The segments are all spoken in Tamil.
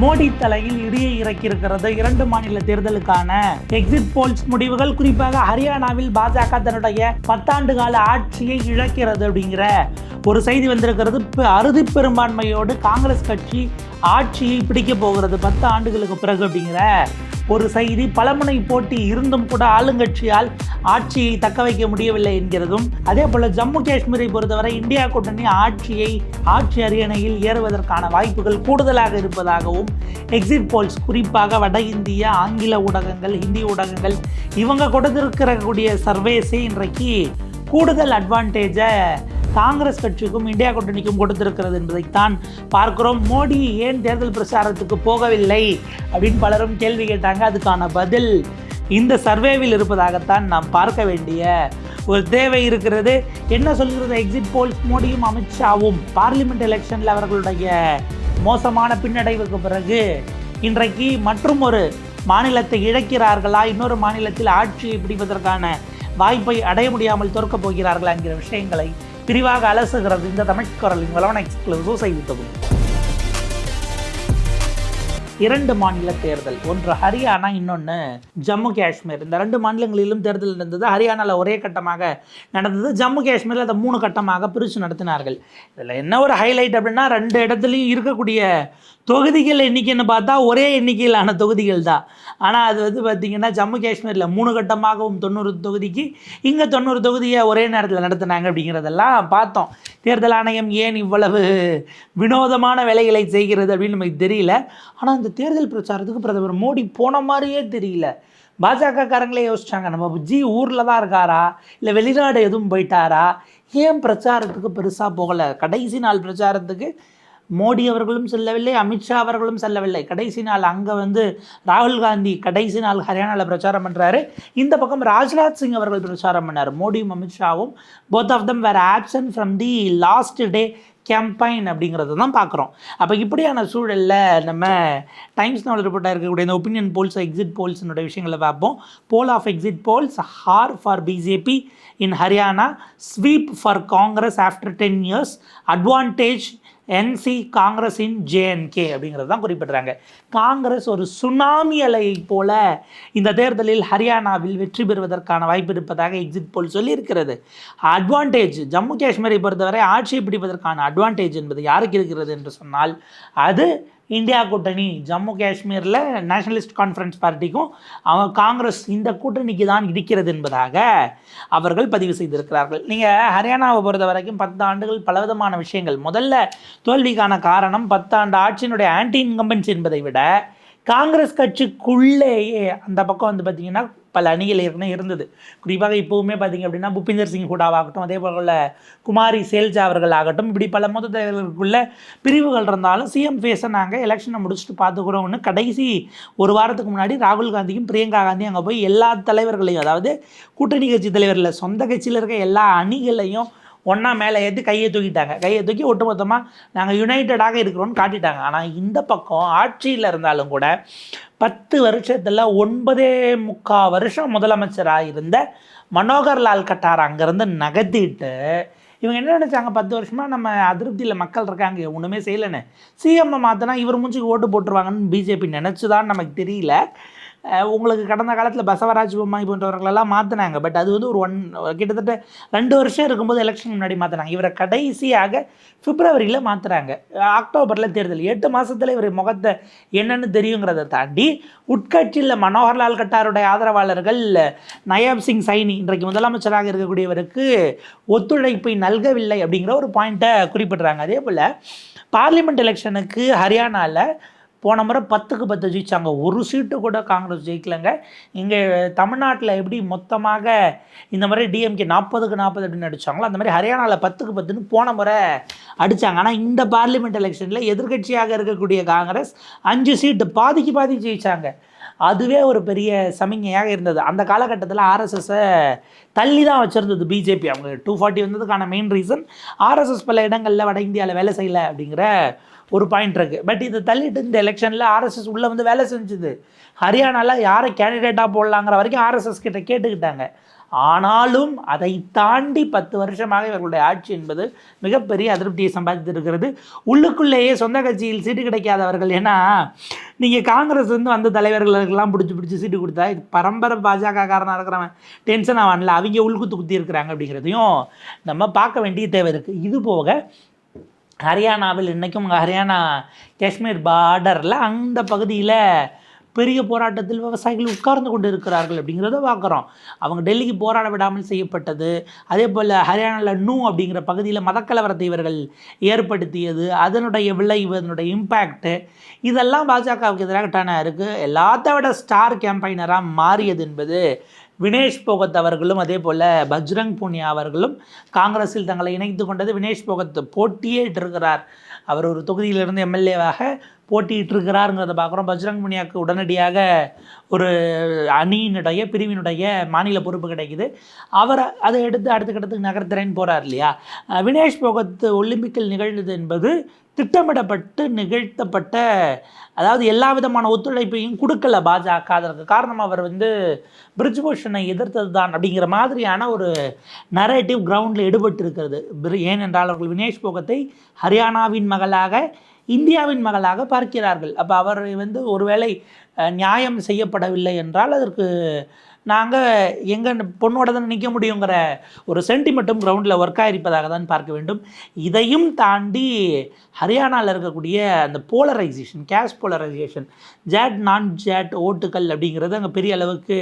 மோடி தலையில் இடியை இறக்கியிருக்கிறது இரண்டு மாநில தேர்தலுக்கான எக்ஸிட் போல்ஸ் முடிவுகள் குறிப்பாக ஹரியானாவில் பாஜக தன்னுடைய பத்தாண்டு கால ஆட்சியை இழக்கிறது அப்படிங்கிற ஒரு செய்தி வந்திருக்கிறது. அறுதி பெரும்பான்மையோடு காங்கிரஸ் கட்சி ஆட்சியை பிடிக்க போகிறது பத்து ஆண்டுகளுக்கு பிறகு அப்படிங்கிற ஒரு செய்தி பலமுனை போட்டி இருந்தும் கூட ஆளுங்கட்சியால் ஆட்சியை தக்க வைக்க முடியவில்லை என்கிறதும் அதே போல ஜம்மு காஷ்மீரை பொறுத்தவரை இந்தியா கூட்டணி ஆட்சியை ஆட்சி அரியணையில் ஏறுவதற்கான வாய்ப்புகள் கூடுதலாக இருப்பதாகவும் எக்ஸிட் போல்ஸ் குறிப்பாக வட இந்திய ஆங்கில ஊடகங்கள் ஹிந்தி ஊடகங்கள் இவங்க கொடுத்திருக்கிறக்கூடிய சர்வேஸே இன்றைக்கு கூடுதல் அட்வான்டேஜை காங்கிரஸ் கட்சிக்கும் இந்தியா கூட்டணிக்கும் கொடுத்திருக்கிறது என்பதைத்தான் பார்க்கிறோம். மோடி ஏன் தேர்தல் பிரச்சாரத்துக்கு போகவில்லை அப்படின்னு பலரும் கேள்வி கேட்டாங்க. அதுக்கான பதில் இந்த சர்வேவில் இருப்பதாகத்தான் நாம் பார்க்க வேண்டிய ஒரு தேவை இருக்கிறது. என்ன சொல்கிறது எக்ஸிட் போல்ஸ் மோடியும் அமித்ஷாவும்? பார்லிமெண்ட் எலெக்ஷனில் அவர்களுடைய மோசமான பின்னடைவுக்கு பிறகு இன்றைக்கு மற்றும் ஒரு மாநிலத்தை இழக்கிறார்களா? இன்னொரு மாநிலத்தில் ஆட்சியை பிடிப்பதற்கான வாய்ப்பை அடைய முடியாமல் தோற்கப் போகிறார்களா என்கிற விஷயங்களை விரிவாக அலசுகிறது. இந்த தமிழ்குரலின் வளவன எக்ஸ்க்ளூசிவ் செய்தி தொகுதி இரண்டு மாநில தேர்தல். ஒன்று ஹரியானா இன்னொன்று ஜம்மு காஷ்மீர். இந்த ரெண்டு மாநிலங்களிலும் தேர்தல் நடந்தது. ஹரியானாவில் ஒரே கட்டமாக நடந்தது. ஜம்மு காஷ்மீரில் அதை மூணு கட்டமாக பிரித்து நடத்தினார்கள். இதில் என்ன ஒரு ஹைலைட் அப்படின்னா ரெண்டு இடத்துலையும் இருக்கக்கூடிய தொகுதிகள் எண்ணிக்கைன்னு பார்த்தா ஒரே எண்ணிக்கையிலான தொகுதிகள் தான். ஆனால் அது வந்து பார்த்திங்கன்னா ஜம்மு காஷ்மீரில் மூணு கட்டமாகவும் தொண்ணூறு தொகுதிக்கு இங்கே தொண்ணூறு தொகுதியை ஒரே நேரத்தில் நடத்தினாங்க அப்படிங்கிறதெல்லாம் பார்த்தோம். தேர்தல் ஆணையம் ஏன் இவ்வளவு வினோதமான வேலைகளை செய்கிறது அப்படின்னு நமக்கு தெரியல. ஆனால் இந்த தேர்தல் பிரச்சாரத்துக்கு பிரதமர் மோடி போன மாதிரியே தெரியல. பாஜக காரங்களே யோசிச்சாங்க நம்ம ஜி ஊரில் தான் இருக்காரா? இல்லை வெளிநாடு எதுவும் போயிட்டாரா? ஏன் பிரச்சாரத்துக்கு பெருசாக போகலை? கடைசி நாள் பிரச்சாரத்துக்கு மோடி அவர்களும் செல்லவில்லை அமித்ஷா அவர்களும் செல்லவில்லை. கடைசி நாள் அங்கே வந்து ராகுல் காந்தி கடைசி நாள் ஹரியானாவில் பிரச்சாரம் பண்ணுறாரு இந்த பக்கம் ராஜ்நாத் சிங் அவர்கள் பிரச்சாரம் பண்ணார். மோடியும் அமித்ஷாவும். Both of them were absent from the last day campaign அப்படிங்கிறத தான் பார்க்குறோம் அப்போ இப்படியான சூழலில் நம்ம டைம்ஸ் நாவல் ரிப்போர்ட்டாக இருக்கக்கூடிய இந்த ஒப்பீனியன் போல்ஸ் எக்ஸிட் போல்ஸ்னுடைய விஷயங்களை பார்ப்போம். Poll of exit polls hour for BJP in Haryana sweep for Congress after ten years advantage NC Congress in J and K அப்படிங்கிறது தான் குறிப்பிடுறாங்க. காங்கிரஸ் ஒரு சுனாமி அலையை போல இந்த தேர்தலில் ஹரியானாவில் வெற்றி பெறுவதற்கான வாய்ப்பு இருப்பதாக எக்ஸிட் போல் சொல்லியிருக்கிறது. அட்வான்டேஜ் ஜம்மு காஷ்மீரை பொறுத்தவரை ஆட்சியை பிடிப்பதற்கான அட்வான்டேஜ் என்பது யாருக்கு இருக்கிறது என்று சொன்னால் அது இந்தியா கூட்டணி ஜம்மு காஷ்மீரில் நேஷனலிஸ்ட் கான்ஃபரன்ஸ் பார்ட்டிக்கும் அவன் காங்கிரஸ் இந்த கூட்டணிக்கு தான் இருக்கிறது என்பதாக அவர்கள் பதிவு செய்திருக்கிறார்கள். நீங்கள் ஹரியானாவை பொறுத்த வரைக்கும் பத்து ஆண்டுகள் பலவிதமான விஷயங்கள். முதல்ல தோல்விக்கான காரணம் பத்தாண்டு ஆட்சியினுடைய ஆன்டி இன்கம்பன்ஸ் என்பதை விட காங்கிரஸ் கட்சிக்குள்ளேயே அந்த பக்கம் வந்து பார்த்திங்கன்னா பல அணிகள் ஏற்கனவே இருந்தது. குறிப்பாக இப்போவுமே பார்த்திங்க அப்படின்னா புப்பிந்தர் சிங் ஹூடாவாகட்டும் அதே போல் குமாரி சேல்ஜா அவர்கள் ஆகட்டும் இப்படி பல மூத்த தலைவர்களுக்குள்ள பிரிவுகள் இருந்தாலும் சிஎம் ஃபேஸை நாங்கள் எலெக்ஷனை முடிச்சுட்டு பார்த்துக்கிறோம்னு கடைசி ஒரு வாரத்துக்கு முன்னாடி ராகுல் காந்தியும் பிரியங்கா காந்தியும் அங்கே போய் எல்லா தலைவர்களையும் அதாவது கூட்டணி கட்சி தலைவரில் சொந்த கட்சியில் இருக்க எல்லா அணிகளையும் ஒன்றா மேலே ஏற்றி கையை தூக்கிட்டாங்க. கையை தூக்கி ஒட்டுமொத்தமாக நாங்கள் யுனைட்டடாக இருக்கிறோம்னு காட்டிட்டாங்க. ஆனால் இந்த பக்கம் ஆட்சியில் இருந்தாலும் கூட பத்து வருஷத்தில் ஒன்பதே முக்கால் வருஷம் முதலமைச்சராக இருந்த மனோகர் லால் கட்டார் அங்கேருந்து நகர்த்திட்டு இவங்க என்ன நினச்சாங்க? பத்து வருஷமாக நம்ம அதிருப்தியில் மக்கள் இருக்காங்க. ஒன்றுமே செய்யலைன்னு. சிஎம்ஐ மாற்றினா இவர் மூஞ்சிக்கு ஓட்டு போட்டுருவாங்கன்னு பிஜேபி நினச்சுதான் நமக்கு தெரியல. உங்களுக்கு கடந்த காலத்தில் பசவராஜ் பொம்மாய் போன்றவர்களெல்லாம் மாற்றினாங்க பட் அது வந்து ஒரு ஒன் கிட்டத்தட்ட ரெண்டு வருஷம் இருக்கும்போது எலெக்ஷன் முன்னாடி மாற்றினாங்க இவரை கடைசியாக பிப்ரவரியில் மாற்றுறாங்க அக்டோபரில் தேர்தல். எட்டு மாதத்தில் இவர் முகத்தை என்னென்னு தெரியுங்கிறத தாண்டி உட்கட்சியில் மனோகர்லால் கட்டாருடைய ஆதரவாளர்கள் நயாப் சிங் சைனி இன்றைக்கு முதலமைச்சராக இருக்கக்கூடியவருக்கு ஒத்துழைப்பை நல்கவில்லை அப்படிங்கிற ஒரு பாயிண்ட்டை குறிப்பிட்றாங்க. அதே போல் பார்லிமெண்ட் எலெக்ஷனுக்கு ஹரியானாவில் போன முறை பத்துக்கு பத்து ஜெயிச்சாங்க. ஒரு சீட்டு கூட காங்கிரஸ் ஜெயிக்கலைங்க. இங்கே தமிழ்நாட்டில் எப்படி மொத்தமாக இந்த மாதிரி டிஎம்கே நாற்பதுக்கு நாற்பது அப்படின்னு அடித்தாங்களோ அந்த மாதிரி ஹரியானாவில் பத்துக்கு பத்துன்னு போன முறை அடித்தாங்க ஆனால் இந்த பார்லிமெண்ட் எலெக்ஷனில் எதிர்க்கட்சியாக இருக்கக்கூடிய காங்கிரஸ் அஞ்சு சீட்டு பாதிக்கு பாதி ஜெயிச்சாங்க. அதுவே ஒரு பெரிய சமிகையாக இருந்தது. அந்த காலகட்டத்தில் ஆர்எஸ்எஸ்ஸை தள்ளி தான் வச்சுருந்தது பிஜேபி அவங்க டூ ஃபார்ட்டி வந்ததுக்கான மெயின் ரீசன் ஆர்எஸ்எஸ் பல இடங்களில் வட இந்தியாவில் வேலை செய்யலை அப்படிங்கிற ஒரு பாயிண்ட் இருக்குது பட் இதை தள்ளிட்டு இந்த எலெக்ஷனில் ஆர்எஸ்எஸ் உள்ளே வந்து வேலை செஞ்சுது. ஹரியானாவில் யாரை கேண்டிடேட்டாக போடலாங்கிற வரைக்கும் ஆர்எஸ்எஸ் கிட்ட கேட்டுக்கிட்டாங்க. ஆனாலும் அதை தாண்டி பத்து வருஷமாக இவர்களுடைய ஆட்சி என்பது மிகப்பெரிய அதிருப்தியை சம்பாதித்திருக்கிறது. உள்ளுக்குள்ளேயே சொந்த கட்சியில் சீட்டு கிடைக்காதவர்கள். ஏன்னா நீங்கள் காங்கிரஸ் வந்து வந்த தலைவர்களுக்கெல்லாம் பிடிச்சி பிடிச்சி சீட்டு கொடுத்தா இது பரம்பரை பாஜக காரனாக இருக்கிறவன் டென்ஷன் ஆவான்ல. அவங்க உள்குத்து குத்தி இருக்கிறாங்க அப்படிங்கிறதையும் நம்ம பார்க்க வேண்டிய தேவை இருக்குது இது போக ஹரியானாவில் இன்றைக்கும் ஹரியானா காஷ்மீர் பார்டரில் அந்த பகுதியில் பெரிய போராட்டத்தில் விவசாயிகள் உட்கார்ந்து கொண்டு இருக்கிறார்கள் அப்படிங்கிறத பார்க்குறோம். அவங்க டெல்லிக்கு போராட விடாமல் செய்யப்பட்டது. அதே போல் ஹரியானாவில் நூ அப்படிங்கிற பகுதியில் மதக்கலவரத்தை இவர்கள் ஏற்படுத்தியது. அதனுடைய விளைவு அதனுடைய இம்பேக்ட்டு இதெல்லாம் பாஜகவுக்கு எதிராக இருக்குது எல்லாத்த விட ஸ்டார் கேம்பைனராக மாறியது என்பது வினேஷ் போகத் அவர்களும் அதே போல் பஜ்ரங் பூனியா அவர்களும் காங்கிரஸில் தங்களை இணைத்து கொண்டது வினேஷ் போகத் போட்டியே இருக்கிறார் அவர் ஒரு தொகுதியிலிருந்து எம்எல்ஏவாக போட்டியிட்டிருக்கிறாருங்கிறத பார்க்குறோம். பஜ்ரங் புனியாவுக்கு உடனடியாக ஒரு அணியினுடைய பிரிவினுடைய மாநில பொறுப்பு கிடைக்குது. அவர் அதை எடுத்து அடுத்த கட்டத்துக்கு நகர்த்துறேன்னு போகிறார் இல்லையா? வினேஷ் போகத் ஒலிம்பிக்கில் நிகழ்ந்தது என்பது திட்டமிடப்பட்டு நிகழ்த்தப்பட்ட அதாவது எல்லா விதமான ஒத்துழைப்பையும் கொடுக்கல பாஜக. அதற்கு காரணம் அவர் வந்து பிரிட்ஜ் பிரிஜ்பூஷனை எதிர்த்தது தான் அப்படிங்கிற மாதிரியான ஒரு நரேட்டிவ் கிரவுண்டில் ஈடுபட்டு இருக்கிறது ஏனென்றால் அவர்கள் வினேஷ் போகத்தை ஹரியானாவின் மகளாக இந்தியாவின் மகளாக பார்க்கிறார்கள். அப்போ அவர் வந்து ஒருவேளை நியாயம் செய்யப்படவில்லை என்றால் அதற்கு நாங்கள் எங்கள் பொண்ணோட தான் நிற்க முடியுங்கிற ஒரு சென்டிமெண்ட்டும் கிரவுண்டில் ஒர்க் ஆகிருப்பதாக தான் பார்க்க வேண்டும். இதையும் தாண்டி ஹரியானாவில் இருக்கக்கூடிய அந்த polarisation caste polarisation Jat non Jat ஓட்டுகள் அப்படிங்கிறது அங்கே பெரிய அளவுக்கு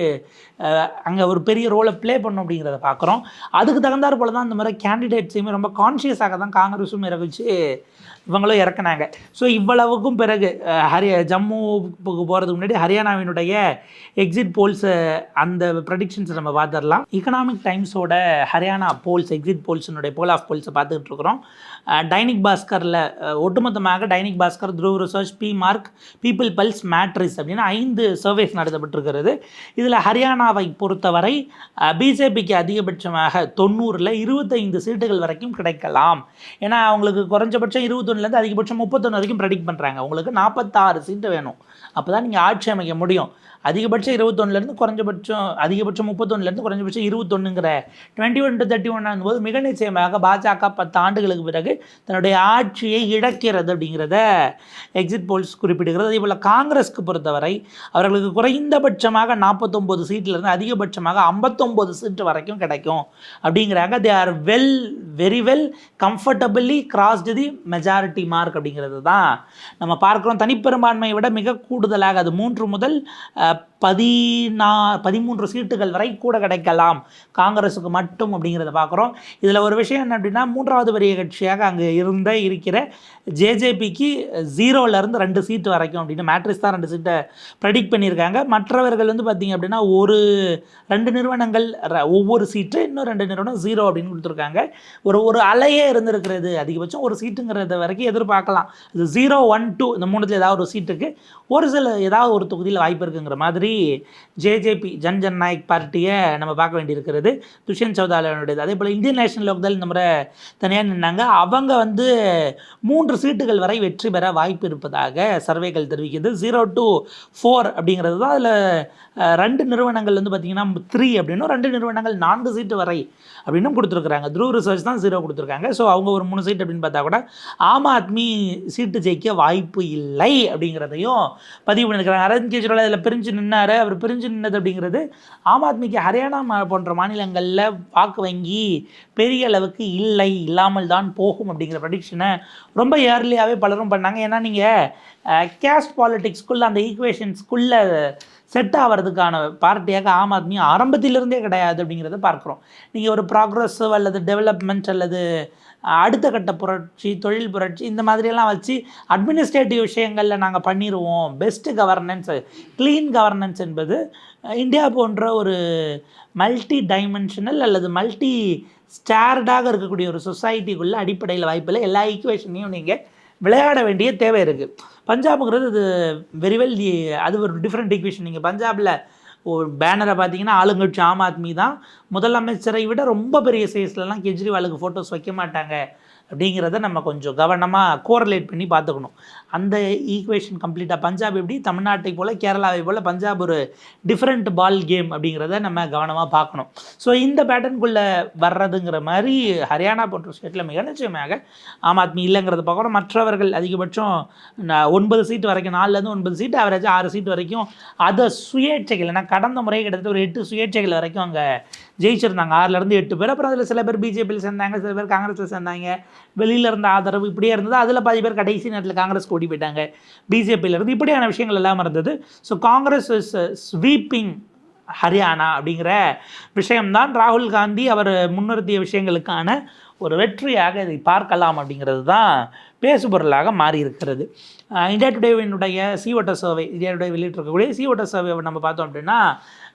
அங்கே ஒரு பெரிய ரோலை ப்ளே பண்ணும் அப்படிங்கிறத பார்க்குறோம். அதுக்கு தகுந்தாற் போல தான் இந்த மாதிரி கேண்டிடேட்ஸையுமே ரொம்ப கான்ஷியஸாக தான் காங்கிரஸும் இறக்குச்சு இவங்களும் இறக்குனாங்க. ஸோ இவ்வளவுக்கும் பிறகு ஹரிய ஜம்முக்கு போகிறதுக்கு முன்னாடி ஹரியானாவினுடைய எக்ஸிட் போல்ஸ் அந்த ப்ரடிக்ஷன்ஸை நம்ம பார்த்துடலாம். எக்கனாமிக் டைம்ஸோட ஹரியானா போல்ஸ் எக்ஸிட் போல்ஸினுடைய போல் ஆஃப் போல்ஸை பார்த்துக்கிட்டு இருக்கிறோம். டைனிக் பாஸ்கரில் ஒட்டுமொத்தமாக Dainik Bhaskar through research P Marq people pulse Matrize அப்படின்னு ஐந்து சர்வேஸ் நடத்தப்பட்டிருக்கிறது. இதில் ஹரியானாவை பொறுத்தவரை பிஜேபிக்கு அதிகபட்சமாக தொண்ணூறில் இருபத்தைந்து சீட்டுகள் வரைக்கும் கிடைக்கலாம். ஏன்னா அவங்களுக்கு குறைஞ்சபட்சம் இருபத்தொன்னுலேருந்து அதிகபட்சம் முப்பத்தொன்று வரைக்கும் ப்ரெடிக்ட் பண்ணுறாங்க உங்களுக்கு நாற்பத்தாறு சீட்டு வேணும். அப்போ தான் நீங்கள் ஆட்சி அமைக்க முடியும். அதிகபட்சம் இருபத்தொன்னுலேருந்து குறைஞ்சபட்சம் அதிகபட்சம் முப்பத்தொன்னுலேருந்து குறைஞ்சபட்சம் இருபத்தொன்னுங்கிற twenty one to thirty one போது மிக நிச்சயமாக பாஜக பத்து ஆண்டுகளுக்கு பிறகு தன்னுடைய ஆட்சியை இழக்கிறது அப்படிங்கிறத எக்ஸிட் போல்ஸ் குறிப்பிடுகிறது. அதே போல் காங்கிரஸ்க்கு பொறுத்தவரை அவர்களுக்கு குறைந்தபட்சமாக நாற்பத்தொம்போது சீட்டிலிருந்து அதிகபட்சமாக ஐம்பத்தொம்போது சீட்டு வரைக்கும் கிடைக்கும். அப்படிங்கிறாங்க. They are well very well comfortably crossed the majority mark அப்படிங்கிறது தான். நம்ம பார்க்குறோம் தனிப்பெரும்பான்மையை விட மிக கூடுதலாக அது மூன்று முதல் பதினா பதிமூன்று சீட்டுகள் வரை கூட கிடைக்கலாம். காங்கிரஸுக்கு மட்டும் அப்படிங்கிறத பார்க்குறோம். இதில் ஒரு விஷயம் என்ன அப்படின்னா மூன்றாவது பெரிய கட்சியாக அங்கே இருந்த இருக்கிற ஜேஜேபிக்கு ஜீரோலேருந்து ரெண்டு சீட்டு வரைக்கும் அப்படின்னு மேட்ரிஸ் தான் ரெண்டு சீட்டை ப்ரெடிக்ட் பண்ணியிருக்காங்க. மற்றவர்கள் வந்து பார்த்திங்க அப்படின்னா ஒரு ரெண்டு நிறுவனங்கள் ஒவ்வொரு சீட்டு இன்னும் ரெண்டு நிறுவனம் ஜீரோ அப்படின்னு கொடுத்துருக்காங்க. ஒரு ஒரு அலையே இருந்திருக்கிறது. அதிகபட்சம் ஒரு சீட்டுங்கிறத வரைக்கும் எதிர்பார்க்கலாம். இது ஜீரோ ஒன் டூ இந்த மூணுத்தில் ஏதாவது ஒரு சீட்டுக்கு ஒரு சில ஏதாவது ஒரு தொகுதியில் வாய்ப்பு இருக்குங்கிற மாதிரி ஜேஜேபி ஜன் ஜன் நாயக் பார்ட்டியை நம்ம பார்க்க வேண்டியிருக்கிறது. துஷ்யந்த் சௌதாலியனுடையது அதே போல் இந்தியன் நேஷனல் லோக்தல் இந்த முறை தனியாக நின்னாங்க. அவங்க வந்து மூன்று சீட்டுகள் வரை வெற்றி பெற வாய்ப்பு இருப்பதாக சர்வேகள் தெரிவிக்கிறது ஜீரோ டு ஃபோர் அப்படிங்கிறது தான் அதில் ரெண்டு நிறுவனங்கள் வந்து பார்த்திங்கன்னா த்ரீ அப்படின்னும் ரெண்டு நிறுவனங்கள் நான்கு சீட்டு வரை அப்படின்னும் கொடுத்துருக்குறாங்க. த்ரூ ரிசர்ச் தான் ஜீரோ கொடுத்துருக்காங்க. ஸோ அவங்க ஒரு மூணு சீட் அப்படின்னு பார்த்தா கூட ஆம் ஆத்மி சீட்டு ஜெயிக்க வாய்ப்பு இல்லை அப்படிங்கிறதையும் பதிவு பண்ணியிருக்கிறாங்க. அரவிந்த் கெஜ்ரிவால் அதில் பிரிஞ்சு நின்னார். அவர் பிரிஞ்சு நின்னது அப்படிங்கிறது ஆம் ஆத்மிக்கு ஹரியானா மா- போன்ற மாநிலங்களில் வாக்கு வங்கி பெரிய அளவுக்கு இல்லை இல்லாமல் தான் போகும். அப்படிங்கிற ப்ரடிக்ஷனை ரொம்ப இயர்லியாகவே பலரும் பண்ணாங்க. ஏன்னா நீங்கள் கேஸ்ட் பாலிட்டிக்ஸ்குள்ளே அந்த ஈக்குவேஷன்ஸ்குள்ளே செட் ஆகிறதுக்கான பார்ட்டியாக ஆம் ஆத்மி ஆரம்பத்திலிருந்தே கிடையாது அப்படிங்கிறத பார்க்குறோம். நீங்கள் ஒரு ப்ராக்ரஸிவ் அல்லது டெவலப்மெண்ட் அல்லது அடுத்த கட்ட புரட்சி தொழில் புரட்சி இந்த மாதிரியெல்லாம் வச்சு அட்மினிஸ்ட்ரேட்டிவ் விஷயங்களில் நாங்கள் பண்ணிடுவோம் பெஸ்ட்டு கவர்னன்ஸ் க்ளீன் கவர்னன்ஸ் என்பது இந்தியா போன்ற ஒரு மல்டி டைமென்ஷனல் அல்லது மல்டி ஸ்டார்டாக இருக்கக்கூடிய ஒரு சொசைட்டிக்குள்ளே அடிப்படையில் வாய்ப்பில்லை. எல்லா ஈக்குவேஷனையும் நீங்கள் விளையாட வேண்டிய தேவை இருக்குது பஞ்சாபுங்கிறது இது வெரி வெல் அது ஒரு டிஃப்ரெண்ட் ஈக்குவேஷன் நீங்கள் பஞ்சாபில் ஒரு பேனரை பார்த்தீங்கன்னா ஆளுங்கட்சி ஆம் ஆத்மி தான். முதலமைச்சரை விட ரொம்ப பெரிய சைஸ்லலாம் கெஜ்ரிவாலுக்கு ஃபோட்டோஸ் வைக்க மாட்டாங்க அப்படிங்கிறத நம்ம கொஞ்சம் கவனமாக கோரலேட் பண்ணி பார்த்துக்கணும். அந்த ஈக்குவேஷன் கம்ப்ளீட்டாக பஞ்சாப் எப்படி? தமிழ்நாட்டை போல் கேரளாவை போல் பஞ்சாப் ஒரு டிஃப்ரெண்ட் பால் கேம் அப்படிங்கிறத நம்ம கவனமாக பார்க்கணும். ஸோ இந்த பேட்டர்னுக்குள்ளே வர்றதுங்கிற மாதிரி ஹரியானா போன்ற ஸ்டேட்டில் மிக நிச்சயமாக ஆம் ஆத்மி இல்லைங்கிறத பார்க்குறோம் மற்றவர்கள் அதிகபட்சம் ஒன்பது சீட் வரைக்கும் நாலுலேருந்து ஒன்பது சீட் அவரேஜ் ஆறு சீட் வரைக்கும் அதை சுயேட்சைகள் ஏன்னா கடந்த முறை கிட்டத்தட்ட ஒரு எட்டு சுயேட்சைகள் வரைக்கும் அங்கே ஜெயிச்சிருந்தாங்க. ஆறுலேருந்து எட்டு பேர் அப்புறம் அதில் சில பேர் பிஜேபியில் சேர்ந்தாங்க சில பேர் காங்கிரஸில் சேர்ந்தாங்க. வெளியில் இருந்த ஆதரவு இப்படியே இருந்தது. அதில் பாதி பேர் கடைசி நேரத்தில் காங்கிரஸ் ஓடி போயிட்டாங்க பிஜேபியிலேருந்து இப்படியான விஷயங்கள் எல்லாம் இருந்தது. So Congress is sweeping Haryana அப்படிங்கிற விஷயம்தான் ராகுல் காந்தி அவர் முன்னிறுத்திய விஷயங்களுக்கான ஒரு வெற்றியாக இதை பார்க்கலாம் அப்படிங்கிறது தான் பேசுபொருளாக மாறி இருக்கிறது இந்தியா டுடேவினுடைய சிஓட்ட சர்வே இந்தியா டுடே வெளியிட்டிருக்கக்கூடிய சிஓட்ட சர்வே நம்ம பார்த்தோம் அப்படின்னா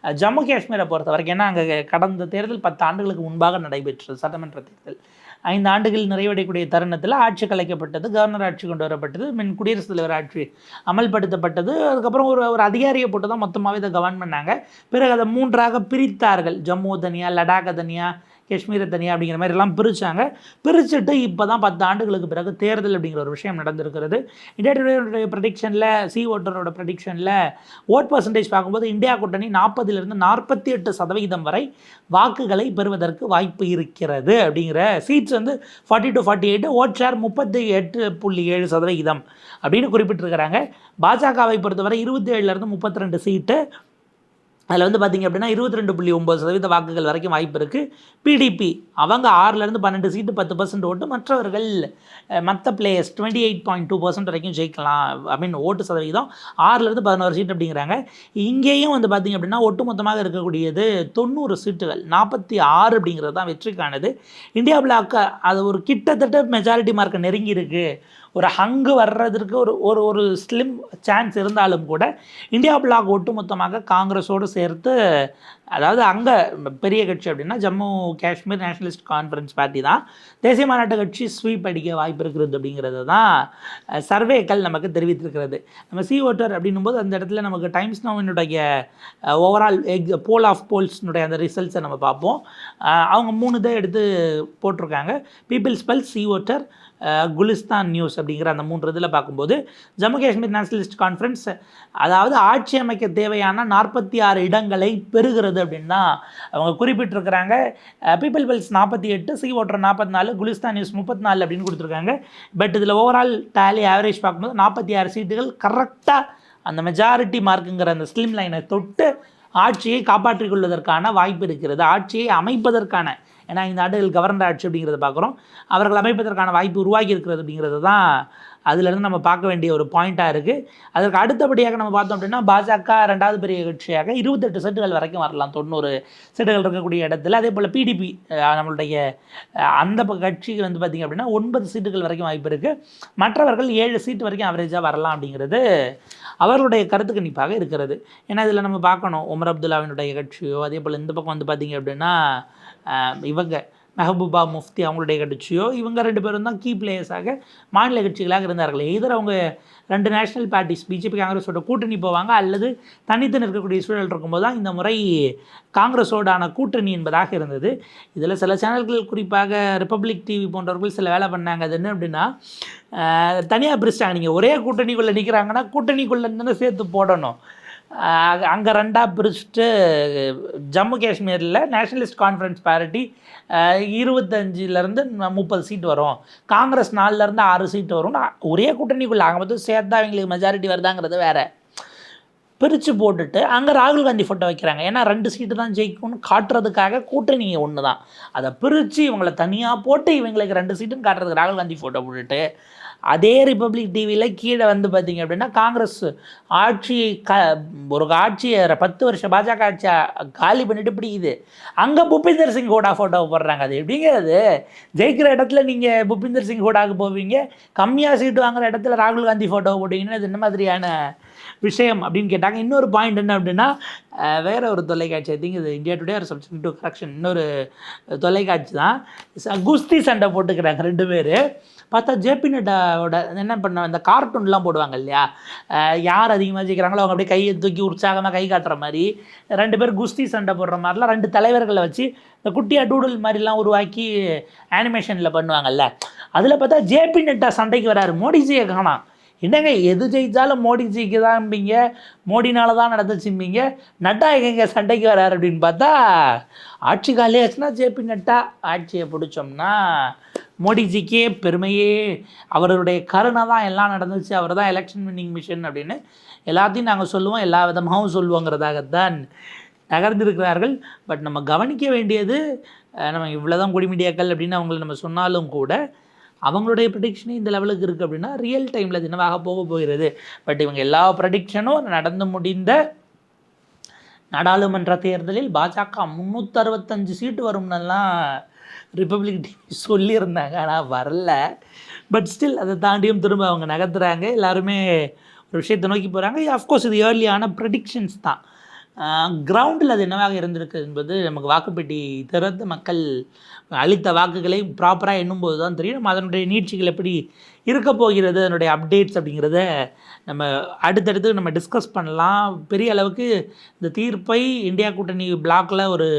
uh, ஜம்மு காஷ்மீரை பொறுத்த வரைக்கும் ஏன்னா அங்கே கடந்த தேர்தல் பத்து ஆண்டுகளுக்கு முன்பாக நடைபெற்றது சட்டமன்ற தேர்தல். ஐந்து ஆண்டுகள் நிறைவடையக்கூடிய தருணத்தில் ஆட்சி கலைக்கப்பட்டது கவர்னர் ஆட்சி கொண்டு வரப்பட்டது மின் குடியரசுத் தலைவர் ஆட்சி அமல்படுத்தப்பட்டது. அதுக்கப்புறம் ஒரு ஒரு அதிகாரியை போட்டு தான் மொத்தமாகவே இதை கவர்ன் பண்ணாங்க. பிறகு அதை மூன்றாக பிரித்தார்கள். ஜம்மு தனியாக லடாக் தனியாக காஷ்மீரை தனியாக அப்படிங்கிற மாதிரி எல்லாம் பிரித்தாங்க பிரிச்சுட்டு இப்போ தான் பத்து ஆண்டுகளுக்கு பிறகு தேர்தல் அப்படிங்கிற ஒரு விஷயம் நடந்திருக்கிறது. இந்தியா டுடேயோட ப்ரடிக்ஷனில் சி ஓட்டரோட ப்ரடிக்ஷனில் ஓட் பர்சன்டேஜ் பார்க்கும்போது இந்தியா கூட்டணி நாற்பதிலிருந்து நாற்பத்தி எட்டு சதவிகிதம் வரை வாக்குகளை பெறுவதற்கு வாய்ப்பு இருக்கிறது அப்படிங்கிற சீட்ஸ் வந்து forty two forty eight vote share முப்பத்தி எட்டு புள்ளி ஏழு சதவிகிதம் அப்படின்னு குறிப்பிட்டிருக்கிறாங்க. பாஜகவை பொறுத்தவரை இருபத்தி ஏழுலேருந்து முப்பத்தி ரெண்டு சீட்டு அதில் வந்து பார்த்திங்க அப்படின்னா இருபத்தி ரெண்டு புள்ளி ஒம்பது சதவீத வாக்குகள் வரைக்கும் வாய்ப்பு இருக்குது பிடிபி அவங்க ஆறுலேருந்து பன்னெண்டு சீட்டு பத்து பர்சன்ட் ஓட்டு. மற்றவர்கள் மற்ற players twenty eight point two percent வரைக்கும் ஜெயிக்கலாம். ஐ மீன் ஓட்டு சதவீதம். ஆறுலேருந்து பதினோரு சீட் அப்படிங்கிறாங்க. இங்கேயும் வந்து பார்த்திங்க அப்படின்னா ஒட்டுமொத்தமாக இருக்கக்கூடியது தொண்ணூறு சீட்டுகள் நாற்பத்தி ஆறு அப்படிங்கிறது தான் வெற்றிக்கானது. இந்தியா பிளாக்கு அது ஒரு கிட்டத்தட்ட மெஜாரிட்டி மார்க்கை நெருங்கி இருக்குது ஒரு ஹங்கு வர்றதற்கு ஒரு ஒரு ஒரு ஸ்லிம் சான்ஸ் இருந்தாலும் கூட இந்தியா பிளாக் ஒட்டுமொத்தமாக காங்கிரஸோடு சேர்த்து அதாவது அங்கே பெரிய கட்சி அப்படின்னா Jammu Kashmir nationalist conference party தான். தேசிய மாநாட்டு கட்சி ஸ்வீப் அடிக்க வாய்ப்பு இருக்கிறது அப்படிங்கிறது தான் சர்வேக்கள் நமக்கு தெரிவித்திருக்கிறது. நம்ம சி ஓட்டர் அப்படின்னும் போது அந்த இடத்துல நமக்கு டைம்ஸ் நோவினுடைய ஓவரால் எக் போல் ஆஃப் போல்ஸ்னுடைய அந்த ரிசல்ட்ஸை நம்ம பார்ப்போம். அவங்க மூணு இதை எடுத்து போட்டிருக்காங்க. பீப்பிள்ஸ் பல் சி ஓட்டர் குலிஸ்தான் நியூஸ் அப்படிங்கிற அந்த மூன்று இதில் பார்க்கும்போது ஜம்மு காஷ்மீர் நேஷனலிஸ்ட் கான்ஃபரன்ஸ் அதாவது ஆட்சி அமைக்க தேவையான நாற்பத்தி ஆறு இடங்களை பெறுகிறது அப்படின்னா அவங்க குறிப்பிட்டிருக்கிறாங்க. பீப்பிள் பல்ஸ் நாற்பத்தி எட்டு சி ஓட்டர் நாற்பத்தி நாலு குலிஸ்தான் நியூஸ் முப்பத்தி நாலு அப்படின்னு கொடுத்துருக்காங்க. பட் இதில் ஓவரால் டேலி ஆவரேஜ் பார்க்கும்போது நாற்பத்தி ஆறு சீட்டுகள் கரெக்டாக அந்த மெஜாரிட்டி மார்க்குங்கிற அந்த ஸ்லிம் லைனை தொட்டு ஆட்சியை காப்பாற்றிக் கொள்வதற்கான வாய்ப்பு இருக்கிறது. ஆட்சியை அமைப்பதற்கான ஏன்னா இந்த ஆண்டுகள் கவர்னர் ஆட்சி அப்படிங்கிறத பார்க்குறோம். அவர்கள் அமைப்பதற்கான வாய்ப்பு உருவாகி இருக்கிறது அப்படிங்கிறது தான் அதுலேருந்து நம்ம பார்க்க வேண்டிய ஒரு பாயிண்ட்டாக இருக்குது அதற்கு அடுத்தபடியாக நம்ம பார்த்தோம் அப்படின்னா பாஜக ரெண்டாவது பெரிய கட்சியாக இருபத்தெட்டு செட்டுகள் வரைக்கும் வரலாம். தொண்ணூறு செட்டுகள் இருக்கக்கூடிய இடத்துல. அதே போல் பிடிபி நம்மளுடைய அந்த ப- கட்சிக்கு வந்து பார்த்திங்க அப்படின்னா ஒன்பது சீட்டுகள் வரைக்கும் வாய்ப்பு இருக்குது மற்றவர்கள் ஏழு சீட்டு வரைக்கும் அவரேஜாக வரலாம் அப்படிங்கிறது அவர்களுடைய கருத்து கணிப்பாக இருக்கிறது. ஏன்னா இதில் நம்ம பார்க்கணும். உமர் அப்துல்லாவினுடைய கட்சியோ அதே போல் இந்த பக்கம் வந்து பார்த்திங்க அப்படின்னா இவங்க மெஹபூபா முஃப்தி அவங்களுடைய கட்சியோ இவங்க ரெண்டு பேரும் தான் கீ பிளேயர்ஸாக மாநில கட்சிகளாக இருந்தார்கள். எதிர் அவங்க ரெண்டு நேஷனல் பார்ட்டிஸ் பிஜேபி காங்கிரஸோட கூட்டணி போவாங்க அல்லது தனித்து நிற்கக்கூடிய சூழல் இருக்கும்போது தான் இந்த முறை காங்கிரஸோடான கூட்டணி என்பதாக இருந்தது. இதில் சில சேனல்கள் குறிப்பாக ரிப்பப்ளிக் டிவி போன்றவர்கள் சில வேலை பண்ணாங்க. அது என்ன அப்படின்னா தனியாக பிரிச்சிட்டாங்க. நீங்கள் ஒரே கூட்டணிக்குள்ளே நிற்கிறாங்கன்னா கூட்டணிக்குள்ளே தானே சேர்த்து போடணும். அங்கே ரெண்டாக பிரிச்சுட்டு ஜம்மு காஷ்மீரில் நேஷனலிஸ்ட் கான்ஃபரன்ஸ் பார்ட்டி இருபத்தஞ்சிலேருந்து முப்பது சீட் வரும். காங்கிரஸ் நாலுலேருந்து ஆறு சீட் வரும். ஒரே கூட்டணிக்குள்ளே அங்கே பார்த்து சேர்த்தா அவங்களுக்கு மெஜாரிட்டி வருதாங்கிறது வேறு. பிரித்து போட்டுட்டு அங்கே ராகுல் காந்தி ஃபோட்டோ வைக்கிறாங்க. ஏன்னா ரெண்டு சீட்டு தான் ஜெயிக்கும்னு காட்டுறதுக்காக கூட்டணி ஒன்று தான் அதை பிரித்து இவங்களை தனியாக போட்டு இவங்களுக்கு ரெண்டு சீட்டுன்னு காட்டுறதுக்கு ராகுல் காந்தி ஃபோட்டோ போட்டுட்டு அதே ரிப்பப்ளிக் டிவியில் கீழே வந்து பார்த்தீங்க அப்படின்னா காங்கிரஸ் ஆட்சி க ஒரு ஆட்சியை பத்து வருஷம் பாஜக ஆட்சியை காலி பண்ணிட்டு பிடிக்குது. அங்கே புபிந்தர் சிங் ஹூடா ஃபோட்டோ போடுறாங்க. அது எப்படிங்கிறது? ஜெயிக்கிற இடத்துல நீங்கள் புபிந்தர் சிங் ஹூடாவுக்கு போவீங்க. கம்மியாக சீட்டு வாங்குற இடத்துல ராகுல் காந்தி ஃபோட்டோ போட்டிங்கன்னா இது என்ன மாதிரியான விஷயம் அப்படின்னு கேட்டாங்க. இன்னொரு பாயிண்ட் என்ன அப்படின்னா வேறு வேற ஒரு தொலைக்காட்சி ஐ திங்க் இது இந்தியா டுடே ஒரு சப்ஜெக்ட் டு கரெக்ஷன் இன்னொரு தொலைக்காட்சி தான். ச- குஸ்தி சண்டை போட்டுக்கிறாங்க ரெண்டு பேர். பார்த்தா ஜேபி நட்டாவோட என்ன பண்ண இந்த கார்ட்டூன்லாம் போடுவாங்க இல்லையா? யார் அதிகமாக ஜெயிக்கிறாங்களோ அவங்க அப்படியே கையை தூக்கி உற்சாகமாக கை காட்டுற மாதிரி ரெண்டு பேர் குஸ்தி சண்டை போடுற மாதிரிலாம் ரெண்டு தலைவர்களை வச்சு இந்த குட்டியா டூடுல் மாதிரிலாம் உருவாக்கி ஆனிமேஷனில் பண்ணுவாங்கல்ல. அதில் பார்த்தா ஜேபி நட்டா சண்டைக்கு வராரு. மோடிஜியை காணாம். என்னங்க எது ஜெயித்தாலும் மோடிஜிக்கு தான்பீங்க மோடினால தான் நடந்துச்சும்பீங்க? நட்டா எங்கே சண்டைக்கு வராரு அப்படின்னு பார்த்தா ஆட்சி காலியாச்சுன்னா ஜேபி நட்டா ஆட்சியை பிடிச்சோம்னா மோடிஜிக்கே பெருமையே. அவருடைய கருணை தான் எல்லாம் நடந்துச்சு. அவர் தான் எலெக்ஷன் வின்னிங் மிஷன் அப்படின்னு எல்லாத்தையும் நாங்கள் சொல்லுவோம். எல்லா விதமாகவும் சொல்லுவோங்கிறதாகத்தான் நகர்ந்திருக்கிறார்கள். பட் நம்ம கவனிக்க வேண்டியது நம்ம இவ்வளோதான் குடிமீடியாக்கள் அப்படின்னு அவங்கள நம்ம சொன்னாலும் கூட அவங்களுடைய ப்ரடிக்ஷனே இந்த லெவலுக்கு இருக்குது அப்படின்னா ரியல் டைமில் அது என்னவாக போக போகிறது. பட் இவங்க எல்லா ப்ரடிக்ஷனும் நடந்து முடிந்த நாடாளுமன்ற தேர்தலில் பாஜக முந்நூற்றறுபத்தஞ்சு சீட்டு வரும்னெல்லாம் ரிப்பப்ளிக் டிவி சொல்லியிருந்தாங்க. ஆனால் வரல. பட் ஸ்டில் அதை தாண்டியும் திரும்ப அவங்க நகர்த்துறாங்க. எல்லாருமே ஒரு விஷயத்தை நோக்கி போகிறாங்க அஃப்கோர்ஸ் இது ஏர்லியான ப்ரெடிக்ஷன்ஸ் தான். கிரவுண்டில் அது என்னவாக இருந்திருக்கு என்பது நமக்கு வாக்குப்பெட்டி திறந்த மக்கள் அளித்த வாக்குகளை ப்ராப்பராக எண்ணும்போது தான் தெரியும். நம்ம அதனுடைய நீட்சிகள் எப்படி இருக்க போகிறது அதனுடைய அப்டேட்ஸ் அப்படிங்கிறத நம்ம அடுத்தடுத்து நம்ம டிஸ்கஸ் பண்ணலாம். பெரிய அளவுக்கு இந்த தீர்ப்பை இந்தியா கூட்டணி பிளாக்கில் ஒரு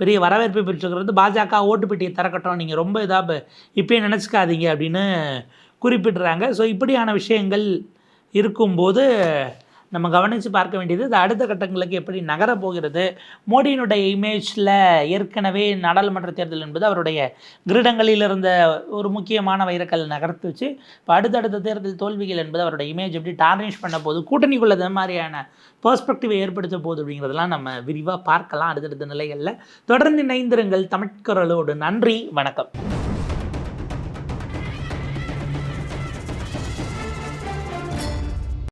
பெரிய வரவேற்பை பெற்றுக்கிறது பாஜக ஓட்டுப்பெட்டியை திறக்கட்டும். நீங்கள் ரொம்ப இதாக இப்பயே நினச்சிக்காதீங்க அப்படின்னு குறிப்பிட்றாங்க. ஸோ இப்படியான விஷயங்கள் இருக்கும்போது நம்ம கவனித்து பார்க்க வேண்டியது இது அடுத்த கட்டங்களுக்கு எப்படி நகரப் போகிறது? மோடியினுடைய இமேஜில் ஏற்கனவே நாடாளுமன்ற தேர்தல் என்பது அவருடைய கிரீடங்களில் இருந்த ஒரு முக்கியமான வைரக்கல் நகர்த்து வச்சு இப்போ அடுத்தடுத்த தேர்தல் தோல்விகள் என்பது அவருடைய இமேஜ் எப்படி டார்னிஷ் பண்ண போகுது கூட்டணிக்குள்ள இந்த மாதிரியான பெர்ஸ்பெக்டிவை ஏற்படுத்த போகுது அப்படிங்கிறதெல்லாம் நம்ம விரிவாக பார்க்கலாம் அடுத்தடுத்த நிலைகளில். தொடர்ந்து இணைந்திருங்கள் தமிழ்கரலோடு நன்றி வணக்கம்.